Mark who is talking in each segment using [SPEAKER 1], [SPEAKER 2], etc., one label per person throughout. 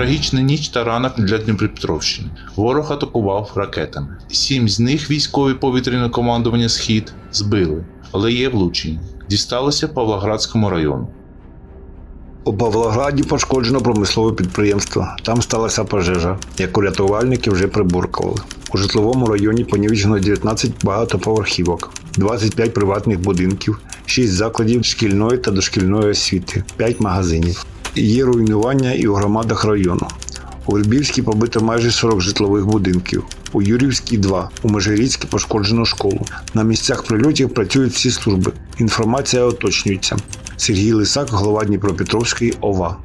[SPEAKER 1] Трагічна ніч та ранок для Дніпропетровщини. Ворог атакував ракетами. Сім з них військові повітряне командування Схід збили, але є влучені. Дісталося Павлоградському району.
[SPEAKER 2] У Павлограді пошкоджено промислове підприємство. Там сталася пожежа, яку рятувальники вже прибуркували. У житловому районі понівечено 19 багатоповерхівок, 25 приватних будинків, 6 закладів шкільної та дошкільної освіти, 5 магазинів. Є руйнування і у громадах району. У Львівській побито майже 40 житлових будинків. У Юрівській 2, у Межиріцькій пошкоджено школу. На місцях прильотів працюють всі служби. Інформація уточнюється. Сергій Лисак, голова Дніпропетровської ОВА.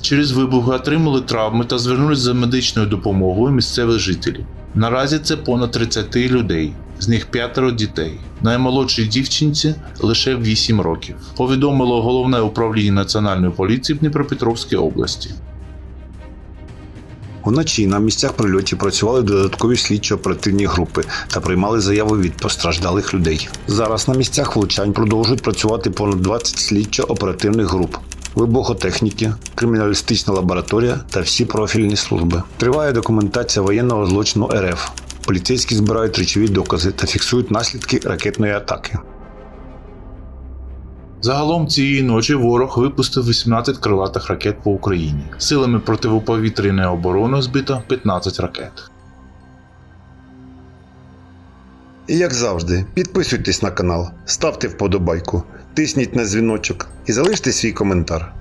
[SPEAKER 1] Через вибухи отримали травми та звернулися за медичною допомогою місцеві жителі. Наразі це понад 30 людей, з них п'ятеро дітей. Наймолодшій дівчинці лише 8 років. Повідомило головне управління Національної поліції в Дніпропетровській області.
[SPEAKER 2] Вночі на місцях прильотів працювали додаткові слідчо-оперативні групи та приймали заяви від постраждалих людей. Зараз на місцях влучань продовжують працювати понад 20 слідчо-оперативних груп. Вибухотехніки, криміналістична лабораторія та всі профільні служби. Триває документація воєнного злочину РФ. Поліцейські збирають речові докази та фіксують наслідки ракетної атаки.
[SPEAKER 1] Загалом цієї ночі ворог випустив 18 крилатих ракет по Україні. Силами протиповітряної оборони збито 15 ракет.
[SPEAKER 2] І як завжди, підписуйтесь на канал, ставте вподобайку, тисніть на дзвіночок і залиште свій коментар.